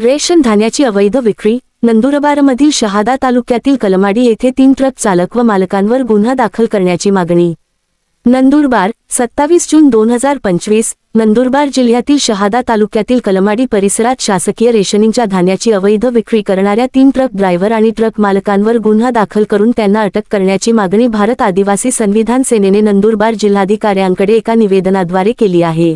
Ration धान्याची अवैध विक्री नंदुरबारमधील शहादा तालुक्यातील कलमाडी येथे तीन ट्रक चालक व मालकांवर गुन्हा दाखल करण्याची मागणी. नंदुरबार सत्तावीस जून दोन हजार पंचवीस नंदुरबार जिल्ह्यातील शहादा तालुक्यातील कलमाडी परिसरात शासकीय रेशनिंगच्या धान्याची अवैध विक्री करणाऱ्या तीन ट्रक ड्रायव्हर आणि ट्रक मालकांवर गुन्हा दाखल करून त्यांना अटक करण्याची मागणी भारत आदिवासी संविधान सेनेने नंदुरबार जिल्हाधिकाऱ्यांकडे एका निवेदनाद्वारे केली आहे.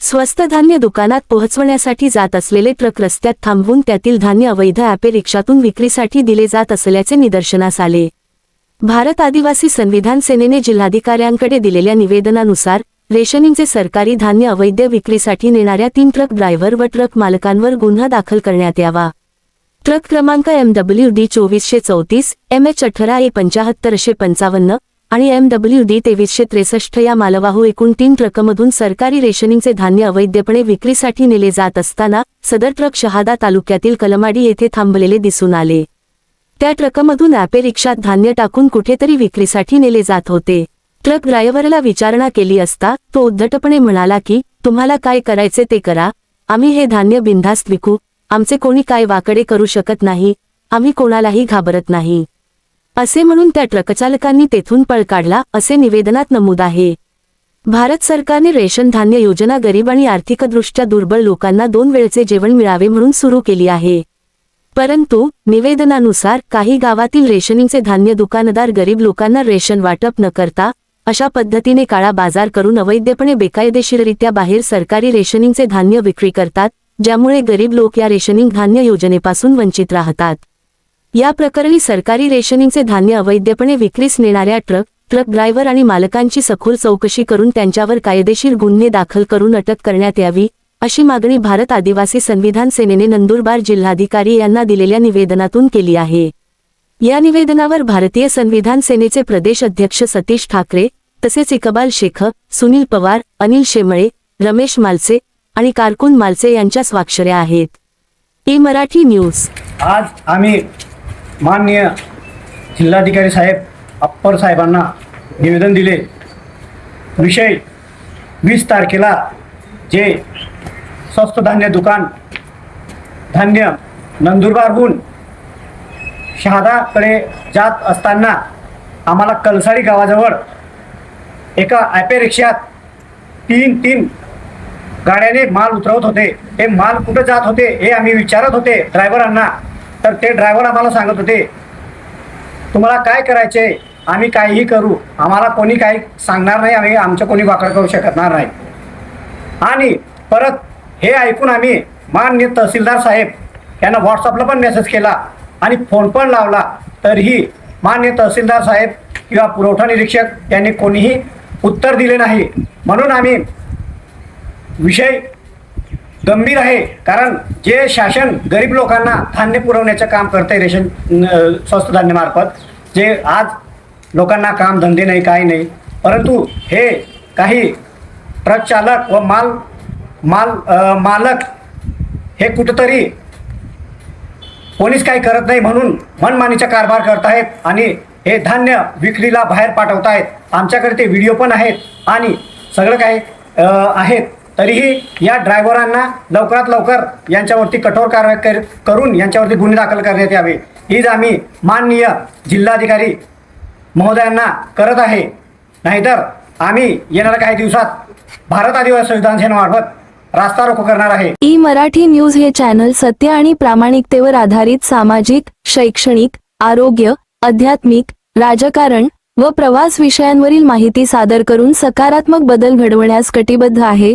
स्वस्त धान्य दुकानात पोहोचवण्यासाठी जात असलेले ट्रक रस्त्यात थांबवून त्यातील धान्य अवैध ॲपे रिक्षातून विक्रीसाठी दिले जात असल्याचे निदर्शनास आले. भारत आदिवासी संविधान सेनेने जिल्हाधिकाऱ्यांकडे दिलेल्या निवेदनानुसार रेशनिंगचे सरकारी धान्य अवैध विक्रीसाठी नेणाऱ्या तीन ट्रक ड्रायव्हर व ट्रक मालकांवर गुन्हा दाखल करण्यात यावा. ट्रक क्रमांक एम डब्ल्यू डी चोवीसशे चौतीस एम एच अठरा ए पंचाहत्तरशे पंचावन्न आणि एम डब्ल्यू डी तेवीसशे त्रेसष्ट या मालवाहू एकूण तीन ट्रकमधून सरकारी रेशनिंगचे धान्य अवैधपणे विक्रीसाठी नेले जात असताना सदर ट्रक शहादा तालुक्यातील कलमाडी येथे थांबलेले दिसून आले. त्या ट्रकमधून ॲपे रिक्षात धान्य टाकून कुठेतरी विक्रीसाठी नेले जात होते. ट्रक ड्रायव्हरला विचारणा केली असता तो उद्धटपणे म्हणाला की तुम्हाला काय करायचे ते करा. आम्ही हे धान्य बिनधास्त विकू. आमचे कोणी काय वाकडे करू शकत नाही. आम्ही कोणालाही घाबरत नाही. असे म्हणून त्या ट्रकचालकांनी तेथून पळ काढला असे निवेदनात नमूद आहे. भारत सरकारने रेशन धान्य योजना गरीब आणि आर्थिकदृष्ट्या दुर्बळ लोकांना दोन वेळचे जेवण मिळावे म्हणून सुरू केली आहे. परंतु निवेदनानुसार काही गावातील रेशनिंगचे धान्य दुकानदार गरीब लोकांना रेशन वाटप न करता अशा पद्धतीने काळा बाजार करून अवैधपणे बेकायदेशीररित्या बाहेर सरकारी रेशनिंगचे धान्य विक्री करतात ज्यामुळे गरीब लोक या रेशनिंग धान्य योजनेपासून वंचित राहतात. या प्रकरणी सरकारी रेशनिंगचे धान्य अवैधपणे विक्रीस नेणाऱ्या ट्रक ट्रक ड्रायव्हर आणि मालकांची सखोल चौकशी करून त्यांच्यावर कायदेशीर गुन्हे दाखल करून अटक करण्यात यावी अशी मागणी भारत आदिवासी संविधान सेनेने नंदुरबार जिल्हाधिकारी यांना दिलेल्या निवेदनातून केली आहे. या निवेदनावर भारतीय संविधान सेनेचे प्रदेश अध्यक्ष सतीश ठाकरे तसेच इकबाल शेख सुनील पवार अनिल शेमळे रमेश मालसे आणि कारकुन मालसे यांच्या स्वाक्षऱ्या आहेत. E Marathi news. आज आम्ही माननीय जिल्हाधिकारी साहेब अप्पर साहेबांना निवेदन दिले. विषय वीस तारखेला जे स्वस्त धान्य दुकान धान्य नंदुरबारहून शहादाकडे जात असताना आम्हाला कलसाडी गावाजवळ एका ॲपे रिक्षात तीन तीन गाड्याने माल उतरवत होते. ते माल कुठं जात होते हे आम्ही विचारत होते ड्रायव्हरांना. तर ते ड्रायव्हर आम्हाला सांगत होते तुम्हाला काय करायचे आम्ही काहीही करू. आम्हाला कोणी काही सांगणार नाही. आम्ही आमचं कोणी वाकड करू शकणार नाही. आणि परत हे ऐकून आम्ही मान्य तहसीलदार साहेब यांना व्हॉट्सअपला पण मेसेज केला आणि फोन पण लावला. तरीही मान्य तहसीलदार साहेब किंवा पुरवठा निरीक्षक यांनी कोणीही उत्तर दिले नाही. म्हणून आम्ही विषय गंभीर आहे. कारण जे शासन गरीब लोकांना धान्य पुरवण्याचं काम करते रेशन स्वस्त धान्यामार्फत जे आज लोकांना काम धंदे नाही काही नाही परंतु हे काही ट्रक चालक व माल माल मालक हे कुठंतरी कोणीच काही करत नाही म्हणून मनमानीचा कारभार करत आहेत आणि हे धान्य विक्रीला बाहेर पाठवत आहेत आमच्याकडे ते व्हिडिओ पण आहेत आणि सगळं काही आहेत. तरीही या ड्रायव्हरांना लवकरात लवकर यांच्यावरती कठोर कारवाई कर करून यांच्यावरती गुन्हे दाखल करण्यात यावे. हीच आम्ही माननीय जिल्हाधिकारी महोदयांना करत आहे. नाहीतर आम्ही येणाऱ्या काही दिवसात भारत आदिवासी संविधान सेनेमार्फत रास्ता रोको करणार आहे. ई मराठी न्यूज हे चॅनल सत्य आणि प्रामाणिकतेवर आधारित सामाजिक शैक्षणिक आरोग्य आध्यात्मिक राजकारण व प्रवास विषयांवरील माहिती सादर करून सकारात्मक बदल घडवण्यास कटिबद्ध आहे.